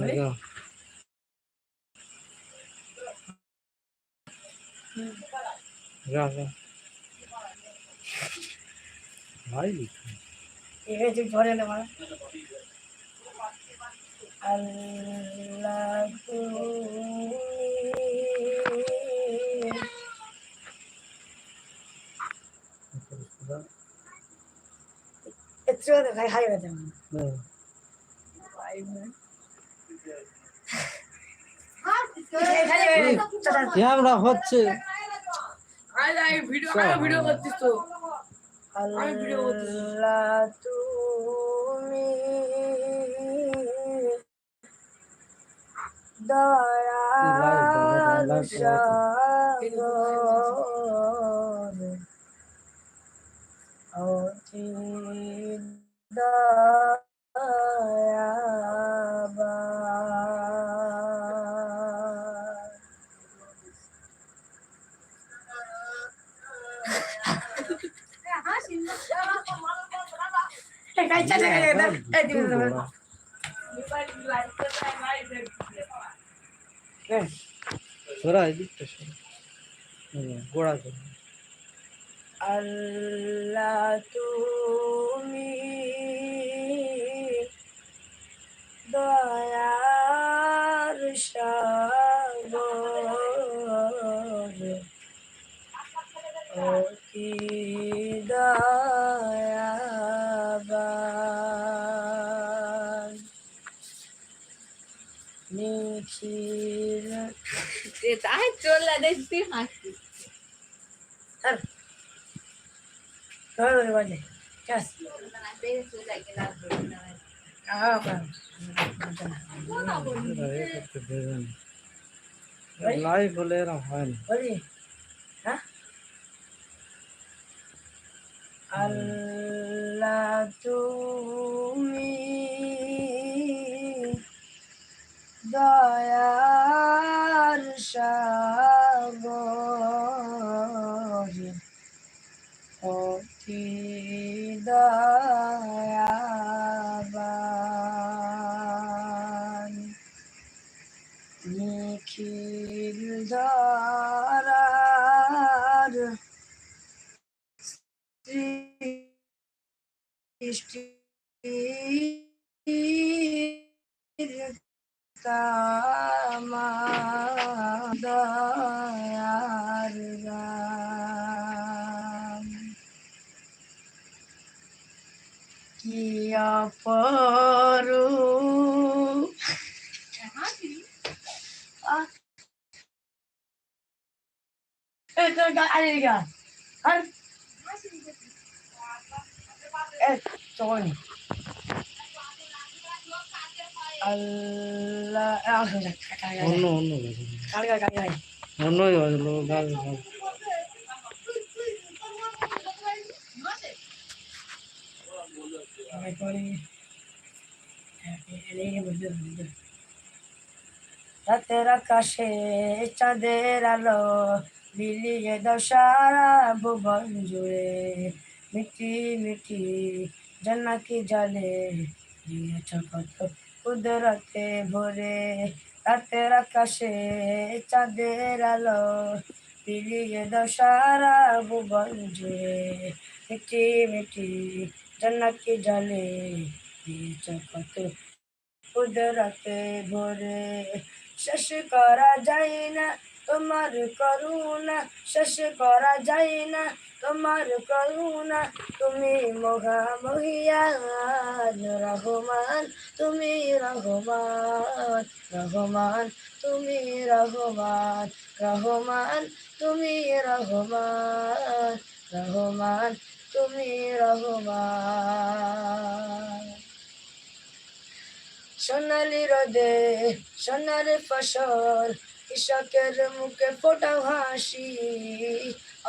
Đấy rồi. Ra ra. Nói gì? ये जो छोड़े ना मारा अल्लाह को इतना तो खाई खाई रहता है भाई मैं করছিস তো আল্লাহ তুমি দয়াল সাগর অতি দয়াবান সরা এদিকটা সরা গোড়া করে আল্লাহ তুমি দয়ার সাগর অতি dia ngasih. Ntar. Kau boleh baca. Cas. Ah, apa? Lai boleh lah, Han. Boleh. Hah? Allah tuh ধরার সৃষ্টি দয়ার কি অপরূপ বাজলো গাছ Sampai kau ni. Ini ini betul betul. রাতের আকাশে চাঁদের আলো বিলিয়ে দাও সারা ভুবন জুড়ে। মিটি মিটি জান্নাকি জালে কত কুদরতে ভরে। রাতের আকাশে চাঁদের আলো বিলিয়ে দাও সারা ভুবন জুড়ে। মিটি মিটি জান্নাকি জালে দিয়েছ কত কুদরতে ভরে। শেষ করা যায় না তোমার করুণা শেষ করা যায় না। তোমার করুণা, তুমি মহামহিয়ান রহমান, তুমি রহমান রহমান, তুমি রহমান রহমান, তুমি রহমান রহমান, তুমি রহমান। সোনালি রোদে সোনার ফসল, কৃষকের মুখে ফোটা হাসি।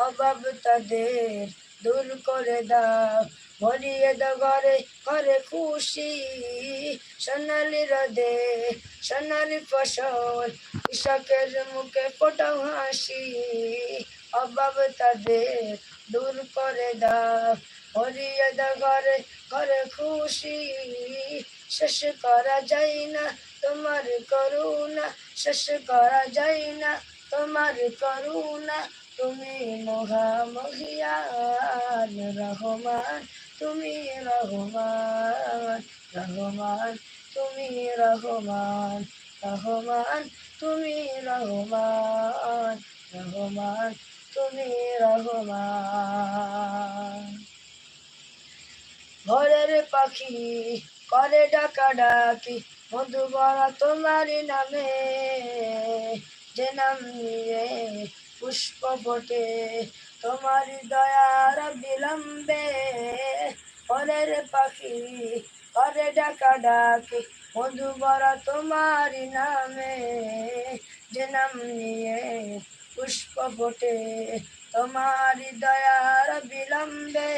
অভাব তাদের, দূর করে দাও, ভরিয়ে দাও ঘরে ঘরে খুশি। সোনালি রোদে, সোনালি ফসল, কৃষকের মুখে ফোটা হাসি। অভাব তাদের দূর করে দাও। দাও ঘরে ঘরে খুশি। শেষ করা যায় না তোমার করুণা। শেষ করা যায় না তোমার করুণা। তুমি মহামহিয়ান রহমান। তুমি রহমান রহমান। তুমি রহমান রহমান। তুমি রহমান রহমান। তুমি রহমান। ঘরের পাখি করে ডাকা ডাকি মধুবরা তোমার নামে। যে নাম নিয়ে পুষ্প ফোটে, তোমার দয়ার বিলম্বে। ঘরের পাখি করে ডাকা ডাকি মধুবরা তোমার নামে। যে নাম নিয়ে পুষ্প ফোটে। তোমার দয়ার বিলম্বে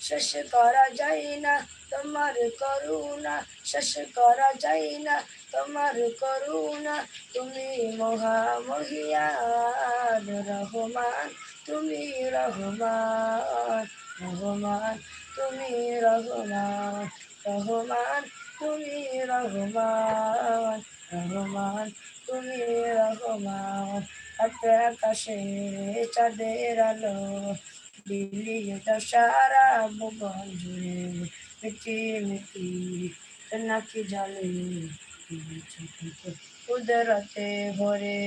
শেষ করা যায় না। তোমার করুণা শেষ করা যায় না। তোমার করুণা, তুমি মহামহিয়ান রহমান, তুমি রহমান রহমান, তুমি রহমান রহমান, তুমি রহমান। রহমান, তুমি রহমান। হাতে আকাশে চাঁদের আলো দিল্লি সারা ভুবন জুড়ে। মিটি মিটি, নাকি জালে কুদরতে ভরে।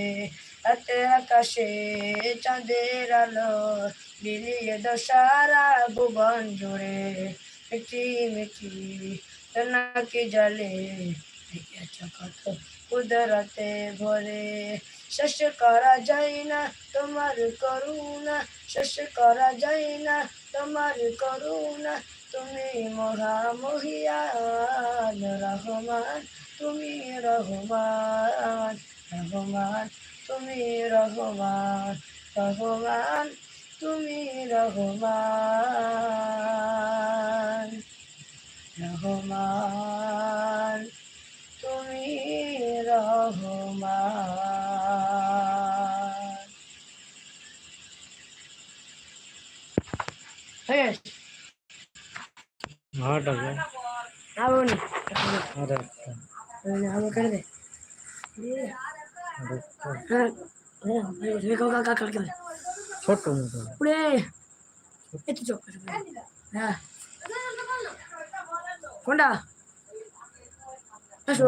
হাতে আকাশে চাঁদের আলো দিল্লি সারা ভুবন জুড়ে। মিটি মিটি, নাকি জালে কত কুদরতে ভরে শেষ করা যায় না তোমার করুণা শেষ করা যায় না তোমার করুণা। তুমি মহামহিয়ান রহমান, তুমি রহমান রহমান, তুমি রহমান রহমান, তুমি রহমান। ఆటోకి అవును అదే ఆమె కడదే ছোট্ট উড়ে এত চোখ হ্যাঁ কোনটা আসো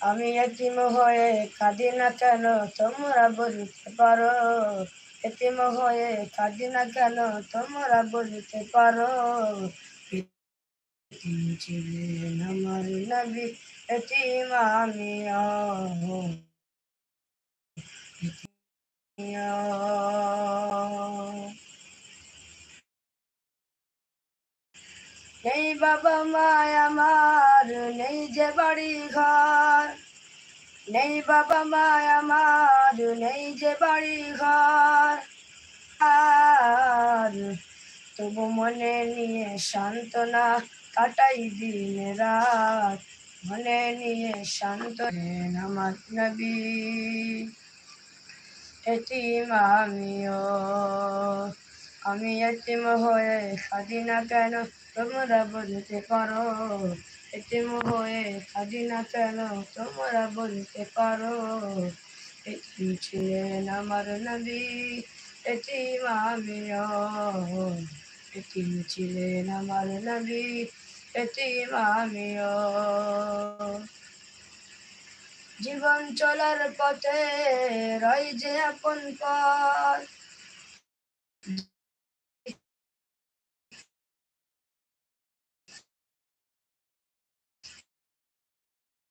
আমি এতিম হয়ে কাঁদি না কেন? তোমরা বলিতে পারো। এতিম হয়ে কাঁদি না কেন? তোমরা বলিতে পারো। ছিলেন আমার নবী, এতিম এতিম নেই বাবা মায় আমার নেই যে বাড়ি ঘর। নেই বাবা মায় আমার, নেই যে বাড়ি ঘর আর তবু মনে নিয়ে সান্ত্বনা কাটাই দিন রাত। মনে নিয়ে শান্ত আমার নবী। এতিম আমিও, আমি এতিম হয়ে খাদি কেন? তোমরা বলতে পারো এতিম হয়ে খাদি না কেন তোমরা বলতে পারো এতিম ছিলেন আমার নবী এতিম আমিও এতিম ছিলেন আমার নবী এতিম আমিও জীবন চলার পথে রই যে আপন পথ।